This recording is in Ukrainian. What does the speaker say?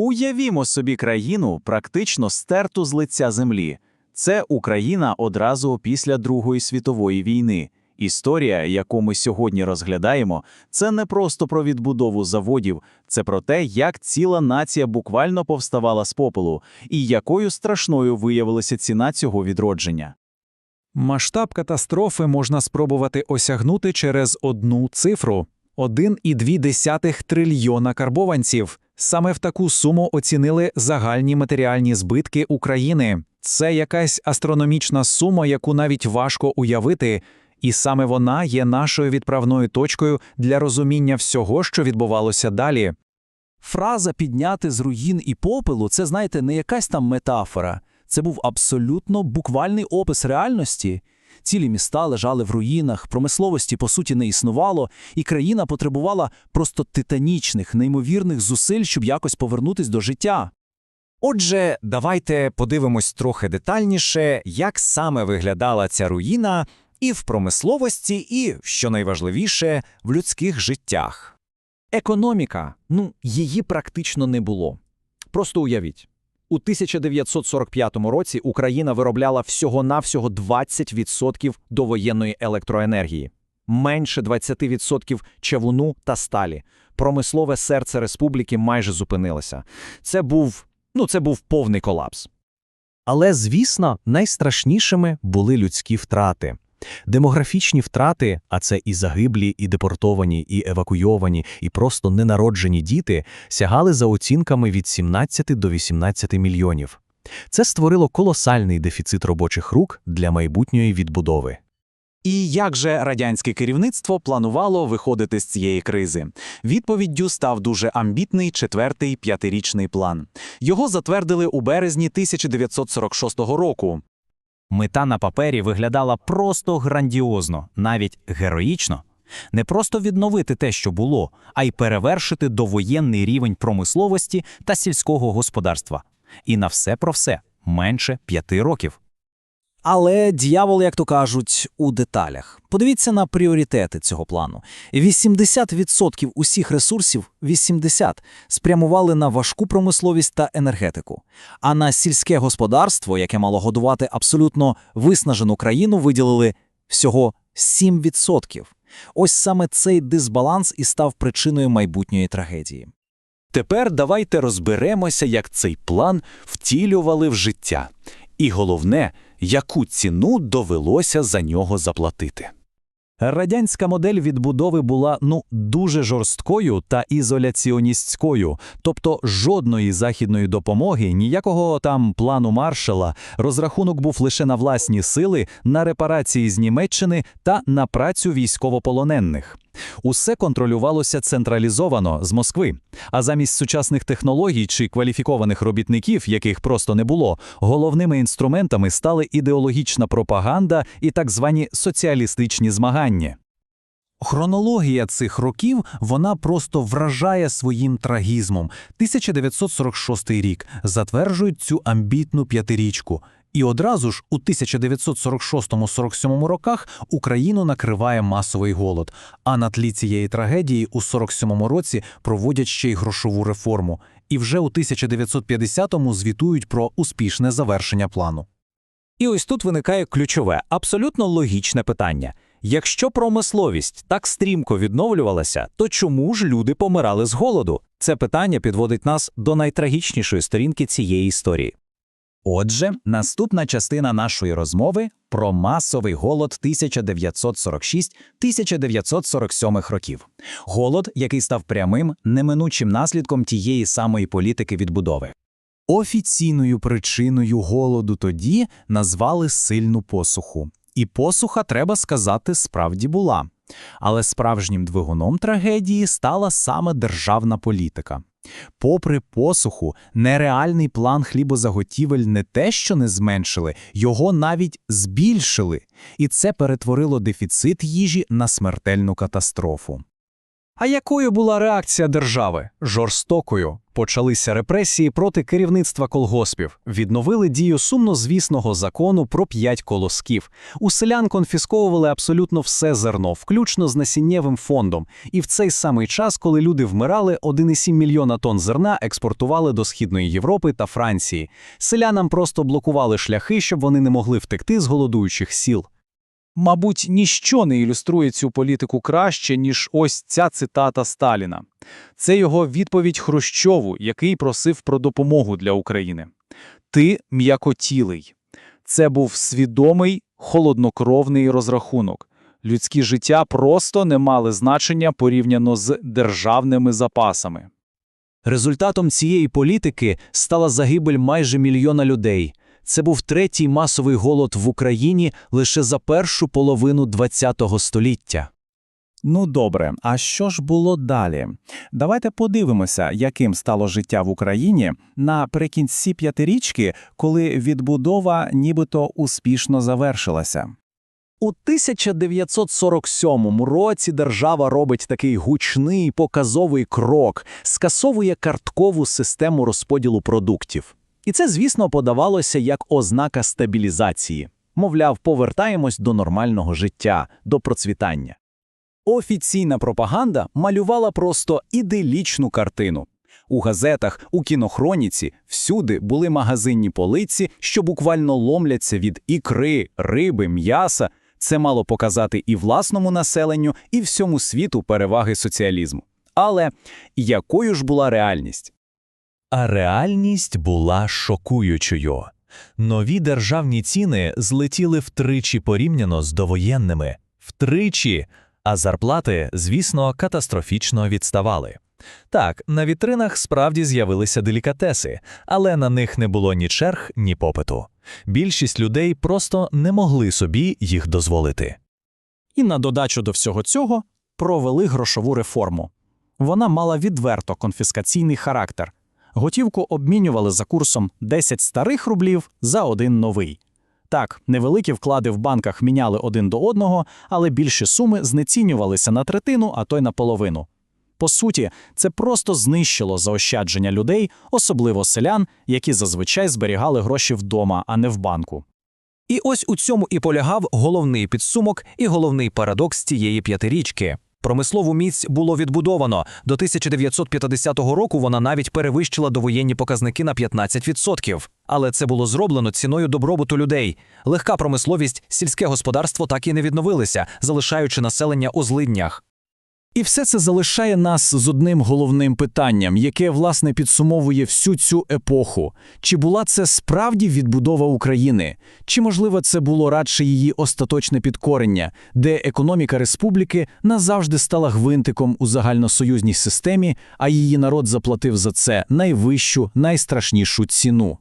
Уявімо собі країну, практично стерту з лиця землі. Це Україна одразу після Другої світової війни. Історія, яку ми сьогодні розглядаємо, це не просто про відбудову заводів, це про те, як ціла нація буквально повставала з попелу, і якою страшною виявилася ціна цього відродження. Масштаб катастрофи можна спробувати осягнути через одну цифру – 1,2 трильйона карбованців. Саме в таку суму оцінили загальні матеріальні збитки України. Це якась астрономічна сума, яку навіть важко уявити, і саме вона є нашою відправною точкою для розуміння всього, що відбувалося далі. Фраза підняти з руїн і попелу це, знаєте, не якась там метафора. Це був абсолютно буквальний опис реальності. Цілі міста лежали в руїнах, промисловості по суті не існувало, і країна потребувала просто титанічних, неймовірних зусиль, щоб якось повернутись до життя. Отже, давайте подивимось трохи детальніше, як саме виглядала ця руїна і в промисловості, і, що найважливіше, в людських життях. Економіка, ну, її практично не було. Просто уявіть. У 1945 році Україна виробляла всього-навсього 20% довоєнної електроенергії, менше 20% чавуну та сталі. Промислове серце республіки майже зупинилося. Це був, ну, це був повний колапс. Але, звісно, найстрашнішими були людські втрати. Демографічні втрати, а це і загиблі, і депортовані, і евакуйовані, і просто ненароджені діти, сягали за оцінками від 17 до 18 мільйонів. Це створило колосальний дефіцит робочих рук для майбутньої відбудови. І як же радянське керівництво планувало виходити з цієї кризи? Відповіддю став дуже амбітний четвертий п'ятирічний план. Його затвердили у березні 1946 року. Мета на папері виглядала просто грандіозно, навіть героїчно. Не просто відновити те, що було, а й перевершити довоєнний рівень промисловості та сільського господарства. І на все про все менше п'яти років. Але дьявол, як то кажуть, у деталях. Подивіться на пріоритети цього плану. 80% усіх ресурсів 80 спрямували на важку промисловість та енергетику. А на сільське господарство, яке мало годувати абсолютно виснажену країну, виділили всього 7%. Ось саме цей дисбаланс і став причиною майбутньої трагедії. Тепер давайте розберемося, як цей план втілювали в життя. І головне, яку ціну довелося за нього заплатити. Радянська модель відбудови була ну дуже жорсткою та ізоляціоністською, тобто жодної західної допомоги, ніякого там плану маршала. Розрахунок був лише на власні сили, на репарації з Німеччини та на працю військовополонених. Усе контролювалося централізовано з Москви. А замість сучасних технологій чи кваліфікованих робітників, яких просто не було, головними інструментами стали ідеологічна пропаганда і так звані соціалістичні змагання. Хронологія цих років вона просто вражає своїм трагізмом. 1946 рік затверджують цю амбітну п'ятирічку. І одразу ж у 1946-47 роках Україну накриває масовий голод. А на тлі цієї трагедії у 47-му році проводять ще й грошову реформу. І вже у 1950-му звітують про успішне завершення плану. І ось тут виникає ключове, абсолютно логічне питання. Якщо промисловість так стрімко відновлювалася, то чому ж люди помирали з голоду? Це питання підводить нас до найтрагічнішої сторінки цієї історії. Отже, наступна частина нашої розмови про масовий голод 1946-1947 років. Голод, який став прямим, неминучим наслідком тієї самої політики відбудови. Офіційною причиною голоду тоді назвали сильну посуху. І посуха, треба сказати, справді була. Але справжнім двигуном трагедії стала саме державна політика. Попри посуху, нереальний план хлібозаготівель не те, що не зменшили, його навіть збільшили, і це перетворило дефіцит їжі на смертельну катастрофу. А якою була реакція держави? Жорстокою. Почалися репресії проти керівництва колгоспів. Відновили дію сумнозвісного закону про п'ять колосків. У селян конфісковували абсолютно все зерно, включно з насіннєвим фондом. І в цей самий час, коли люди вмирали, 1,7 мільйона тонн зерна експортували до Східної Європи та Франції. Селянам просто блокували шляхи, щоб вони не могли втекти з голодуючих сіл. Мабуть, ніщо не ілюструє цю політику краще, ніж ось ця цитата Сталіна. Це його відповідь Хрущову, який просив про допомогу для України. Ти м'якотілий. Це був свідомий, холоднокровний розрахунок. Людські життя просто не мали значення порівняно з державними запасами. Результатом цієї політики стала загибель майже мільйона людей. Це був третій масовий голод в Україні лише за першу половину ХХ століття. Ну добре, а що ж було далі? Давайте подивимося, яким стало життя в Україні наприкінці п'ятирічки, коли відбудова нібито успішно завершилася. У 1947 році держава робить такий гучний показовий крок, скасовує карткову систему розподілу продуктів. І це, звісно, подавалося як ознака стабілізації. Мовляв, повертаємось до нормального життя, до процвітання. Офіційна пропаганда малювала просто іделічну картину. У газетах, у кінохроніці всюди були магазинні полиці, що буквально ломляться від ікри, риби, м'яса. Це мало показати і власному населенню, і всьому світу переваги соціалізму. Але якою ж була реальність? А реальність була шокуючою. Нові державні ціни злетіли втричі порівняно з довоєнними. Втричі! А зарплати, звісно, катастрофічно відставали. Так, на вітринах справді з'явилися делікатеси, але на них не було ні черг, ні попиту. Більшість людей просто не могли собі їх дозволити. І на додачу до всього цього провели грошову реформу. Вона мала відверто конфіскаційний характер. Готівку обмінювали за курсом 10 старих рублів за один новий. Так, невеликі вклади в банках міняли один до одного, але більші суми знецінювалися на третину, а то й на половину. По суті, це просто знищило заощадження людей, особливо селян, які зазвичай зберігали гроші вдома, а не в банку. І ось у цьому і полягав головний підсумок і головний парадокс цієї п'ятирічки. Промислову міць було відбудовано. До 1950 року вона навіть перевищила довоєнні показники на 15%. Але це було зроблено ціною добробуту людей. Легка промисловість, сільське господарство так і не відновилися, залишаючи населення у злиднях. І все це залишає нас з одним головним питанням, яке, власне, підсумовує всю цю епоху. Чи була це справді відбудова України? Чи, можливо, це було радше її остаточне підкорення, де економіка республіки назавжди стала гвинтиком у загальносоюзній системі, а її народ заплатив за це найвищу, найстрашнішу ціну?